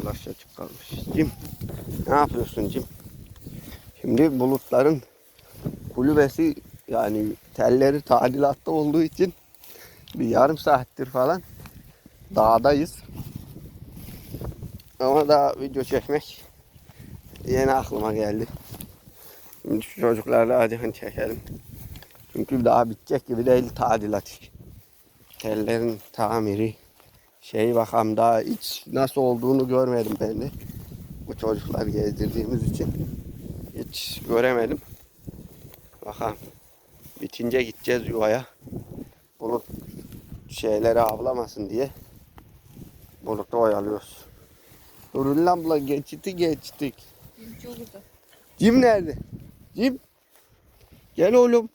flash açık kalmış. Cim ne yapıyorsun Cim? Şimdi bulutların kulübesi yani telleri tadilatta olduğu için bir yarım saattir falan dağdayız. Ama daha video çekmek yeni aklıma geldi. Şimdi şu çocuklarla hadi hani çekelim. Çünkü daha bitecek gibi değil tadilat. Tellerin tamiri şey bakalım daha hiç nasıl olduğunu görmedim ben de. Bu çocuklar gezdirdiğimiz için hiç göremedim. Bakalım bitince gideceğiz yuvaya. Bulut şeyleri avlamasın diye bulutu oyalıyoruz. Nurullah abla geçti geçtik. Olurdu. Cim nerede? Cim. Gel oğlum.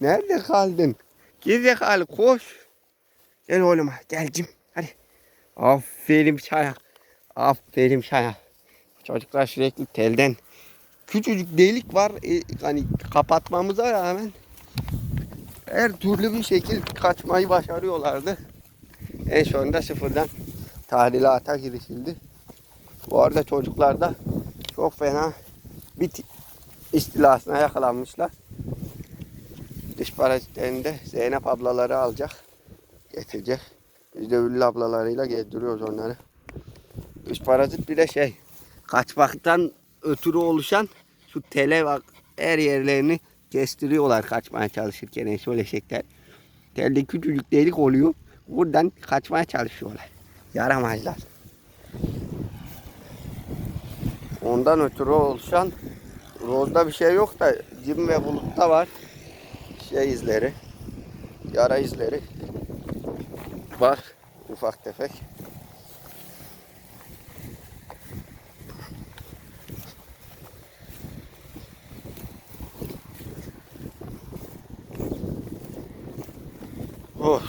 Nerede kaldın? Gerizekalı koş. Gel oğlum gel Cim. Hadi. Aferin sana. Aferin sana. Çocuklar sürekli telden küçücük delik var. E, hani kapatmamıza rağmen her türlü bir şekil kaçmayı başarıyorlardı. En sonunda sıfırdan tadilata girişildi. Bu arada çocuklar da çok fena bit istilasına yakalanmışlar. Diş parazitlerini de Zeynep ablaları alacak. Getirecek. Biz de Üllü ablalarıyla gezdiriyoruz onları. Diş parazit bir de şey kaçmaktan ötürü oluşan şu tele bak her yerlerini kestiriyorlar kaçmaya çalışırken şöyle şekler. Telde küçücük delik oluyor. Buradan kaçmaya çalışıyorlar. Yaramazlar. Ondan ötürü oluşan rozda bir şey yok da cim ve bulutta var. Şey izleri. Yara izleri. Var. Ufak tefek. Oh.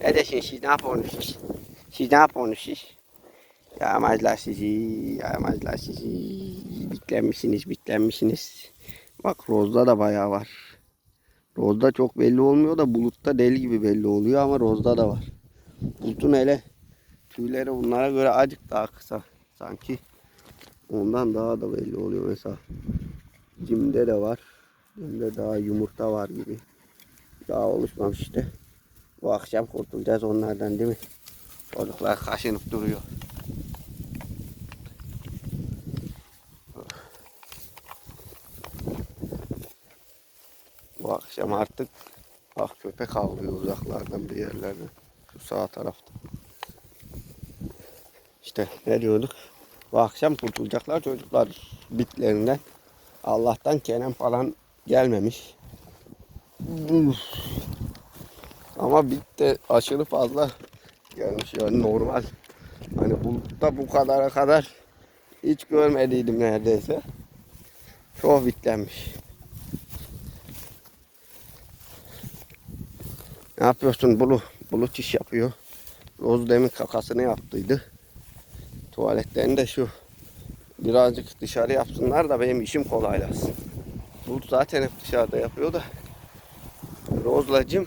Kardeşim siz ne yapıyorsunuz? Siz ne yapıyorsunuz? Yağmazlar sizi, yağmazlar sizi. Bitlenmişsiniz, bitlenmişsiniz. Bak rozda da bayağı var. Rozda çok belli olmuyor da bulutta deli gibi belli oluyor ama rozda da var. Bulutun hele tüyleri bunlara göre acık daha kısa sanki. Ondan daha da belli oluyor mesela. Cimde de var. Cimde daha yumurta var gibi. Daha oluşmamış işte. Bu akşam kurtulacağız onlardan değil mi? Çocuklar kaşınıp duruyor. Artık bak köpek avlıyor uzaklardan bir yerlerden. Şu sağ tarafta. İşte ne diyorduk? Bu akşam kurtulacaklar çocuklar bitlerinden. Allah'tan Kenan falan gelmemiş. Ama bit de aşırı fazla gelmiş yani normal. Hani bulutta bu kadara kadar hiç görmediydim neredeyse. Çok bitlenmiş. Ne yapıyorsun Bulu? Bulut iş yapıyor. Roz demin kakasını yaptıydı. Tuvaletlerini de şu birazcık dışarı yapsınlar da benim işim kolaylasın. Bulut zaten hep dışarıda yapıyor da. Rozlacım.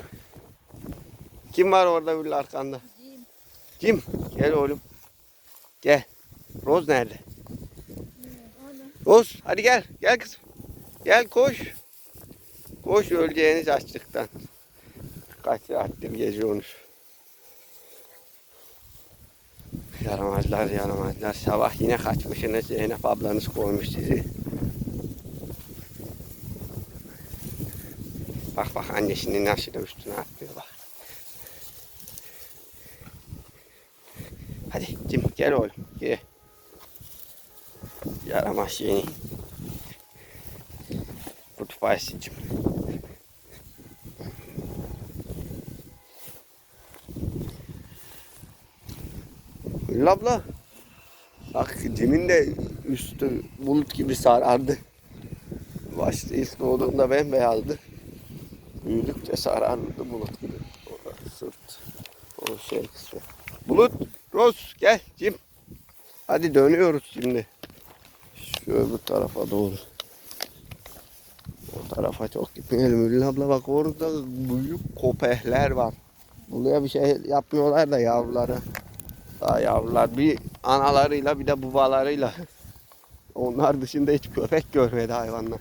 Kim var orada Gül arkanda? Kim? Gel oğlum. Gel. Roz nerede? Roz hadi gel. Gel kızım. Gel koş. Koş öleceğiniz açlıktan. Kaç saattir geziyorsunuz. Yaramazlar yaramazlar. Sabah yine kaçmışsınız. Zeynep ablanız koymuş sizi. Bak bak annesinin nasıl da üstüne atlıyor bak. Hadi Cim gel oğlum gel. Yaramaz seni. Kutup ayısı Cim. Abla. Bak Cim'in de üstü bulut gibi sarardı. Başta ilk doğduğunda bembeyazdı. Büyüdükçe sarardı bulut gibi. O sırt. O şey kısmı. Bulut, Roz gel Cim. Hadi dönüyoruz şimdi. Şu öbür tarafa doğru. O tarafa çok gitmeyelim. Ülün abla bak orada büyük kopehler var. Buraya bir şey yapmıyorlar da yavruları. Daha yavrular bir analarıyla bir de babalarıyla. Onlar dışında hiç köpek görmedi hayvanlar.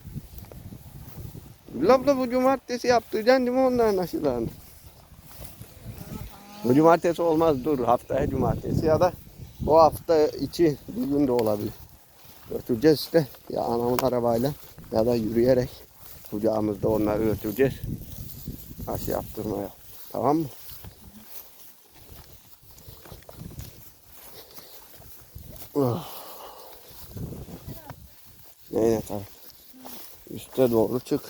Gül abla bu cumartesi yaptıracaksın değil mi onların aşılarını? Bu cumartesi olmaz dur haftaya cumartesi ya da o hafta içi bir gün de olabilir. Götüreceğiz işte ya anamın arabayla ya da yürüyerek kucağımızda onları götüreceğiz. Aşı yaptırmaya. Tamam mı? Oh. Neyle tabii. Üste doğru çık.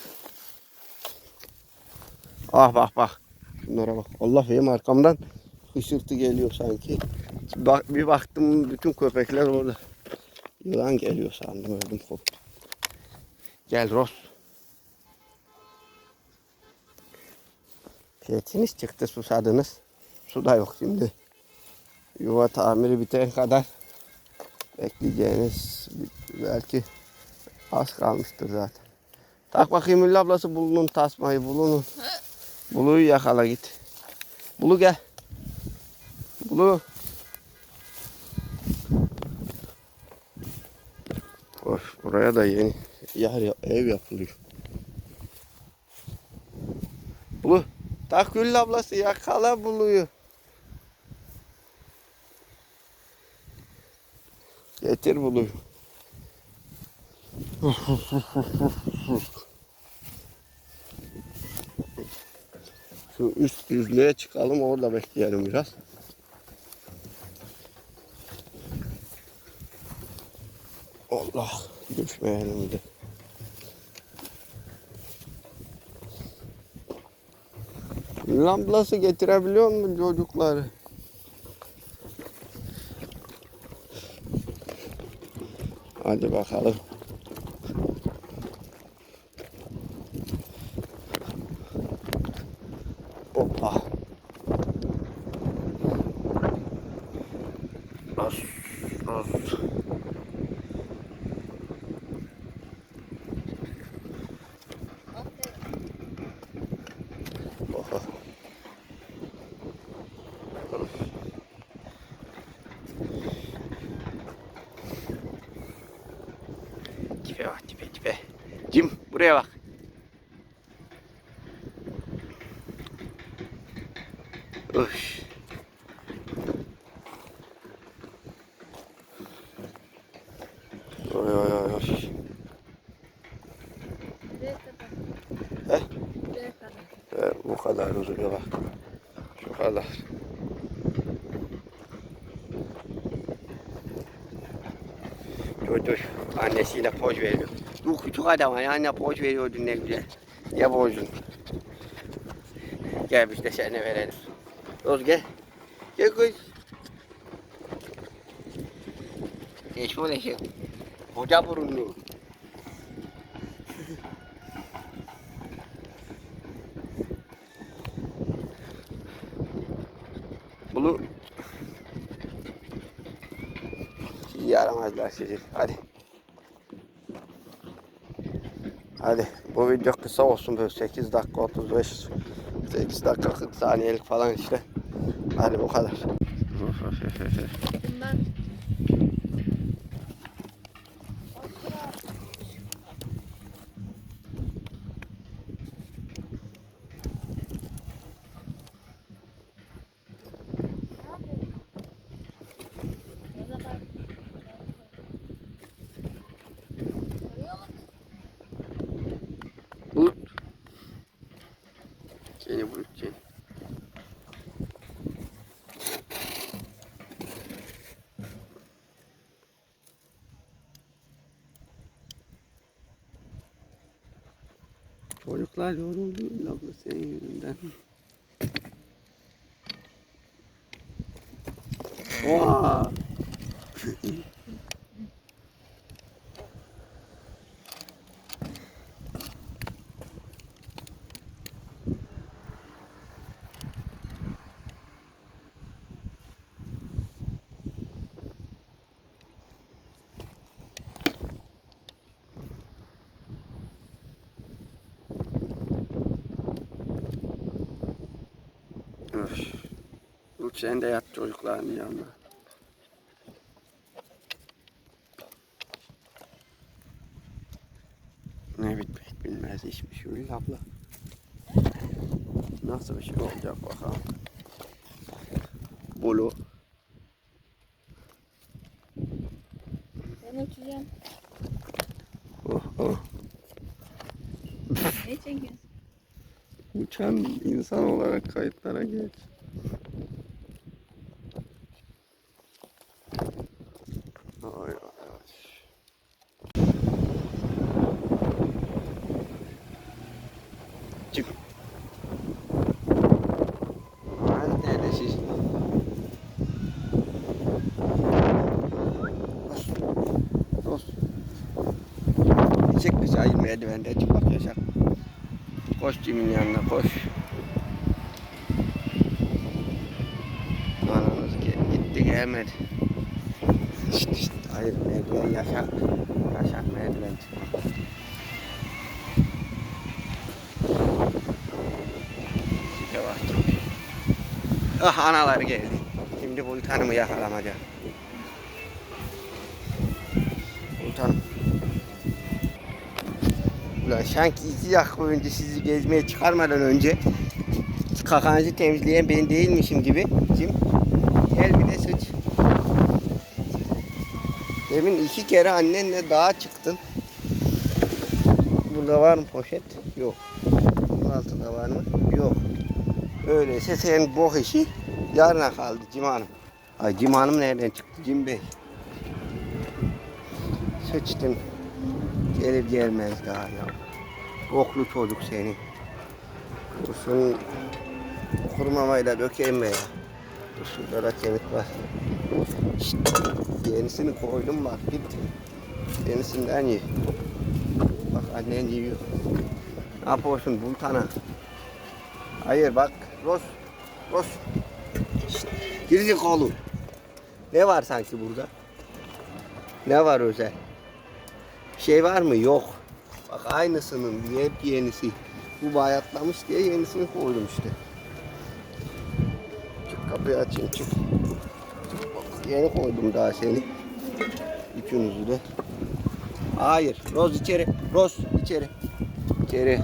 Ah bak bak. Bunlara bak. Allah benim arkamdan hışırtı geliyor sanki. Bak, bir baktım bütün köpekler orada. Yılan geliyor sandım öldüm koptum. Gel Ros. Keyfiniz çıktı susadınız. Su da yok şimdi. Yuva tamiri bitene kadar bekleyeceğiniz belki az kalmıştır zaten. Tak bakayım Üllü ablası bulunun tasmayı bulunun. Bulu'yu yakala git. Bulu gel. Bulu. Of, buraya da yeni yer ev yapılıyor. Bulu. Tak Güllü ablası yakala Bulu'yu. Getir Bulu'yu. Şu üst düzlüğe çıkalım orada bekleyelim biraz. Allah düşmeyelim de. Lamblası getirebiliyor musun çocukları? Hadi bakalım. Hoppa. As, as. Oha. Tipe bak tipe tipe. Cim buraya bak. Uş. Oy oy oy oy. He? Bu kadar uzuyor bak. Şu kadar. Dur dur. Annesiyle poz veriyor. Bu küçük adama anne poz veriyordu ne güzel. Ya bozun. Gel biz de sana verelim. Roz gel. Gel kız. Geç şöyle şey. Koca burunlu. Bunu yaramazlar sizi. Hadi. Hadi bu video kısa olsun böyle 8 dakika 35 8 dakika 40 saniyelik falan işte. Hadi bu kadar. Bundan Bulut. Seni bulut seni. Çocuklar yoruldu abla senin yüzünden. Oha! Sen de yat çocukların yanına. Ne bitmek bilmez işmiş şey. Hülya abla. Nasıl bir şey olacak bakalım. Bulu. Ben uçacağım. Oh oh. ne çekiyorsun? Uçan insan olarak kayıtlara geç. Ay merdivende çık bak yaşa. Koş Cim'in yanına koş. Ananız gel- gitti gelmedi. İşte işte hayır merdiven yaşa. Yaşa merdiven çıkma. Şike bak. Ah analar geldi. Şimdi Bultan'ımı yakalamaca. Bultan. Ulan sanki iki dakika önce sizi gezmeye çıkarmadan önce kakanızı temizleyen ben değilmişim gibi. Kim? Gel bir de sıç. Demin iki kere annenle dağa çıktın. Burada var mı poşet? Yok. Bunun altında var mı? Yok. Öyleyse senin bok işi yarına kaldı Cim Hanım. Ay Cim Hanım nereden çıktı Cim Bey? Sıçtın. Gelir gelmez daha ya. Boklu çocuk seni. Kursun kurumamayla dökeyim be ya. Şurada da kemik var. Yenisini koydum bak git. Yenisinden ye. Bak annen yiyor. Ne yapıyorsun Bultan'a? Hayır bak. Ros. Ros. Girecek oğlum. Ne var sanki burada? Ne var özel? Şey var mı? Yok. Bak aynısının hep yenisi. Bu bayatlamış diye yenisini koydum işte. Çık kapıyı açayım çık. Çık bak yeni koydum daha seni. Üçünüzü de. Hayır. Roz içeri. Roz içeri. İçeri.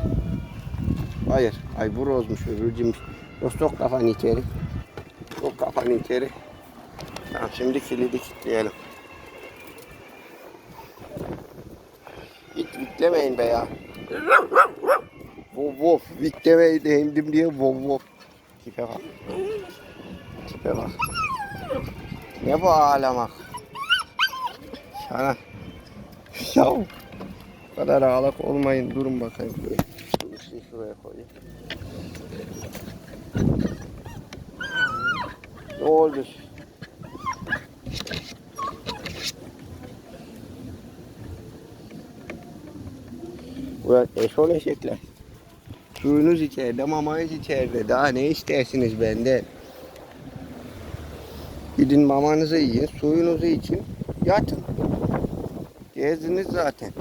Hayır. Ay bu rozmuş öbürcüymüş. Roz sok kafanı içeri. Sok kafanı içeri. Tamam şimdi kilidi kilitleyelim. Hiç vitlemeyin be ya. Vov vov. Vitlemeyi de indim diye vov vov. Tipe bak. Tipe bak. Ne bu ağlamak? Sana. Ya bu kadar ağlak olmayın. Durun bakayım. Şunu şuraya koyayım. Ne oldu? Ulan eşol eşekler. Suyunuz içeride, mamanız içeride. Daha ne istersiniz benden? Gidin mamanızı yiyin, suyunuzu için yatın. Gezdiniz zaten.